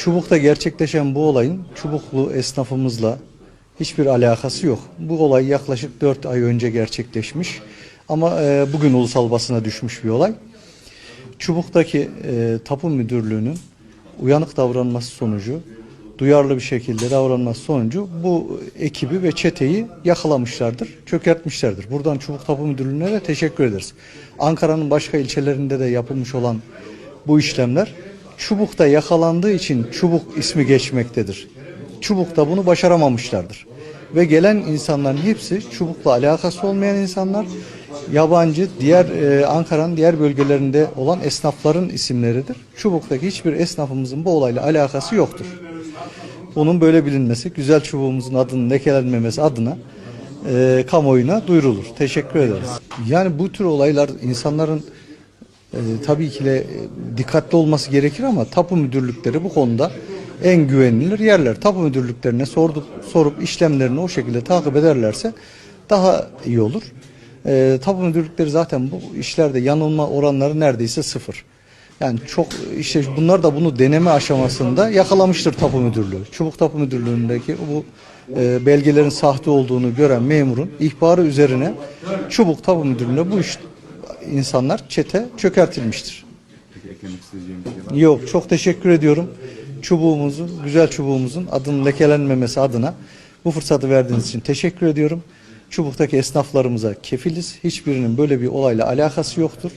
Çubuk'ta gerçekleşen bu olayın Çubuklu esnafımızla hiçbir alakası yok. Bu olay yaklaşık 4 ay önce gerçekleşmiş. Ama e, bugün ulusal basına düşmüş bir olay. Çubuk'taki e, tapu müdürlüğünün uyanık davranması sonucu, duyarlı bir şekilde davranması sonucu bu ekibi ve çeteyi yakalamışlardır, çökertmişlerdir. Buradan Çubuk Tapu Müdürlüğü'ne de teşekkür ederiz. Ankara'nın başka ilçelerinde de yapılmış olan bu işlemler Çubuk'ta yakalandığı için Çubuk ismi geçmektedir. Çubuk'ta bunu başaramamışlardır. Ve gelen insanların hepsi Çubuk'la alakası olmayan insanlar, yabancı, diğer e, Ankara'nın diğer bölgelerinde olan esnafların isimleridir. Çubuk'taki hiçbir esnafımızın bu olayla alakası yoktur. Bunun böyle bilinmesi, güzel çubuğumuzun adının lekelenmemesi adına e, kamuoyuna duyurulur. Teşekkür ederiz. Yani bu tür olaylar insanların e, tabii ki de e, dikkatli olması gerekir ama tapu müdürlükleri bu konuda en güvenilir yerler. Tapu müdürlüklerine sorduk, sorup işlemlerini o şekilde takip ederlerse daha iyi olur. E, tapu müdürlükleri zaten bu işlerde yanılma oranları neredeyse sıfır. Yani çok işte bunlar da bunu deneme aşamasında yakalamıştır tapu müdürlüğü. Çubuk tapu müdürlüğündeki bu e, belgelerin sahte olduğunu gören memurun ihbarı üzerine Çubuk tapu müdürlüğüne bu iş insanlar çete çökertilmiştir. Peki eklemek isteyeceğim bir şey var mı? Yok çok teşekkür ediyorum. Çubuğumuzun, güzel çubuğumuzun adının lekelenmemesi adına bu fırsatı verdiğiniz için teşekkür ediyorum. Çubuk'taki esnaflarımıza kefiliz. Hiçbirinin böyle bir olayla alakası yoktur.